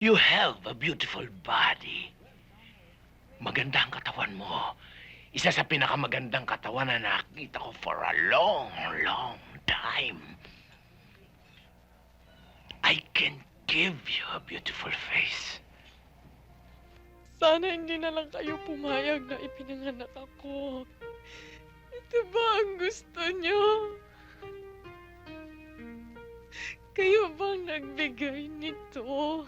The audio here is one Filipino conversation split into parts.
You have a beautiful body. Maganda ang katawan mo. Isa sa pinakamagandang katawan na nakita ko for a long, long time. I can give you a beautiful face. Sana hindi na lang kayo pumayag na ipinanganak ako. Ito ba ang gusto niyo? Kayo bang nagbigay nito?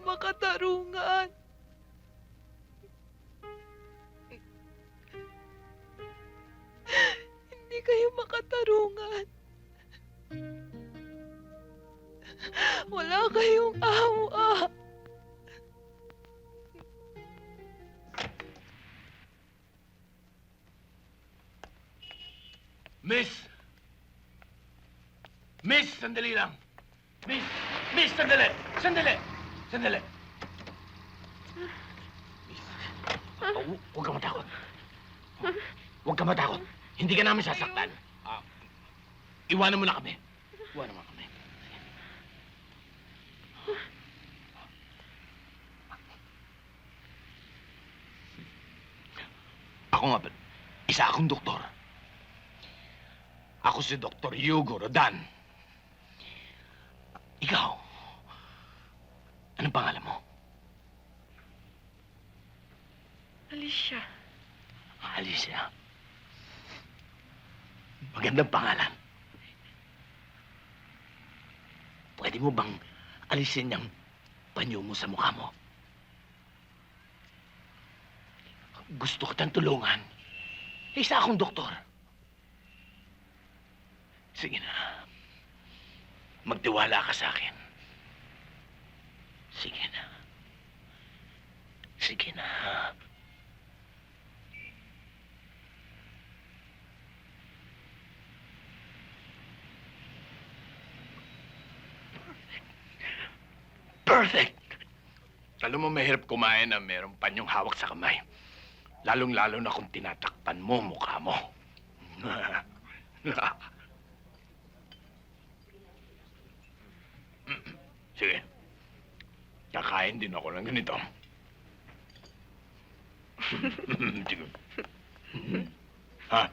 Makatarungan. Hindi kayo makatarungan. Wala kayong awa. Miss! Miss, sandali lang. Miss! Miss, sandali! Sandali! Sandali! Oh, hu- huwag ka matakot. Huwag ka matakot. Hindi ka namin sasaktan. Ah, iwanan mo na kami. Iwanan mo na kami. Ako nga, isa akong doktor. Ako si Dr. Hugo Rodan. Ikaw, anong pangalan mo? Alicia, Alicia. Magandang pangalan. Pwede mo bang alisin yung panyo mo sa mukha mo? Gusto ko tang tulungan. Isa akong doktor. Sige na. Magtiwala ka sa akin. Sige na. Sige na. Perfect! Alam mo, mahirap kumain na mayroong panyong hawak sa kamay. Lalong-lalo na kung tinatakpan mo mukha mo. Sige. Kakain din ako ng ganito. Sige. Ha?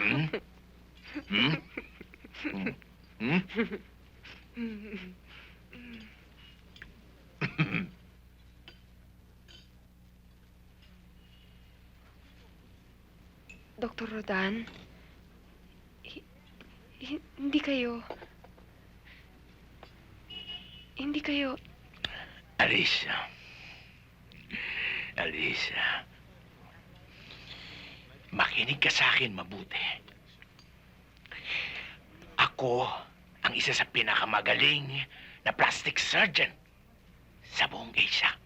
Hmm? Hmm? Hmm? Dr. Rodan, hi- hi- hindi kayo... Hindi kayo... Alicia. Alicia. Makinig ka sa akin mabuti. Ako ang isa sa pinakamagaling na plastic surgeon sa buong Asia.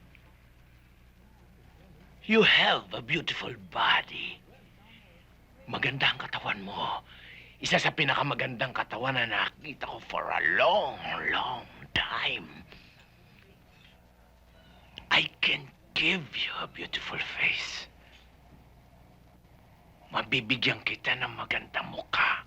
You have a beautiful body. Maganda ang katawan mo. Isa sa pinakamagandang katawan na nakita ko for a long, long time. I can give you a beautiful face. Mabibigyan kita ng magandang mukha.